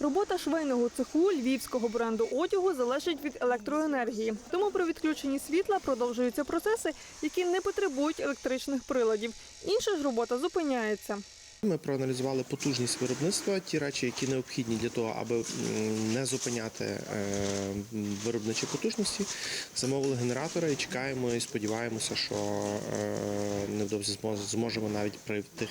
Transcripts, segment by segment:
Робота швейного цеху львівського бренду одягу залежить від електроенергії. Тому при відключенні світла продовжуються процеси, які не потребують електричних приладів. Інша ж робота зупиняється. Ми проаналізували потужність виробництва, ті речі, які необхідні для того, аби не зупиняти е, виробничі потужності. Замовили генератори і чекаємо і сподіваємося, що е, невдовзі змо- зможемо навіть при тих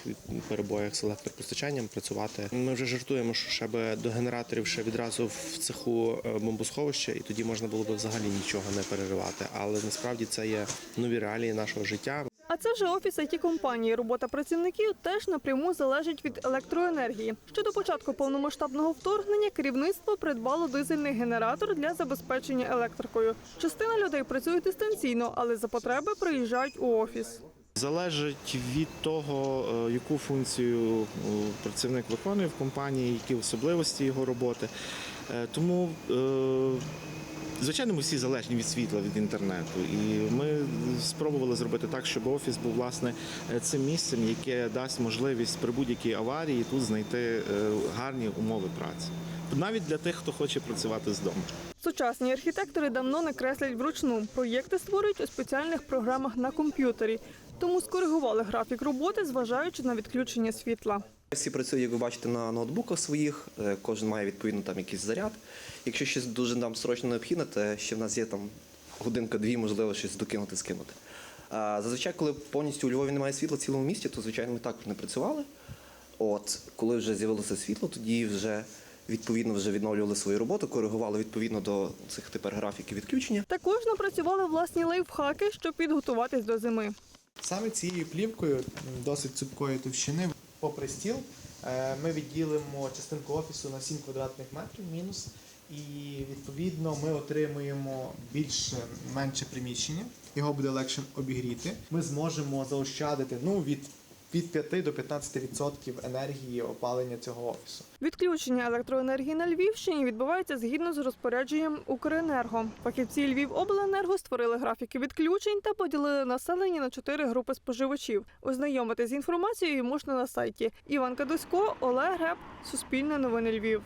перебоях з електропостачанням працювати. Ми вже жартуємо, що ще би до генераторів ще відразу в цеху е, бомбосховище, і тоді можна було би взагалі нічого не переривати. Але насправді це є нові реалії нашого життя. Це вже офіс it компанії. Робота працівників теж напряму залежить від електроенергії. Ще до початку повномасштабного вторгнення керівництво придбало дизельний генератор для забезпечення електрикою. Частина людей працює дистанційно, але за потреби приїжджають у офіс. Залежить від того, е, яку функцію е, працівник виконує в компанії, які особливості його роботи. Е, Тому, звичайно, ми всі залежні від світла, від інтернету. І ми спробували зробити так, щоб офіс був власне е, цим місцем, яке дасть можливість при будь-якій аварії тут знайти е, гарні умови праці. Навіть для тих, хто хоче працювати з дому. Сучасні архітектори давно не креслять вручну. Проєкти створюють у спеціальних програмах на комп'ютері. Тому скоригували графік роботи, зважаючи на відключення світла. Всі працюють, як ви бачите, на ноутбуках своїх. е, Кожен має відповідно там якийсь заряд. Якщо щось дуже нам срочно необхідне, то ще в нас є там годинка-дві, можливо, щось докинути, скинути. А зазвичай, коли повністю у Львові немає світла в цілому місті, то звичайно ми також не працювали. От коли вже з'явилося світло, тоді вже відповідно вже відновлювали свою роботу, коригували відповідно до цих тепер графіків відключення. Також напрацювали власні лайфхаки, щоб підготуватись до зими. Саме цією плівкою досить цупкої товщини, попри стіл, е, ми відділимо частинку офісу на 7 квадратних метрів мінус. І відповідно ми отримуємо більше менше приміщення, його буде легше обігріти. Ми зможемо заощадити ну, від, від 5 до 15% енергії опалення цього офісу. Відключення електроенергії на Львівщині відбувається згідно з розпорядженням Укренерго. Фахівці Львівобленерго створили графіки відключень та поділили населення на чотири групи споживачів. Ознайомитись з інформацією можна на сайті. Іван Кадусько, Олег Греб, Суспільне новини Львів.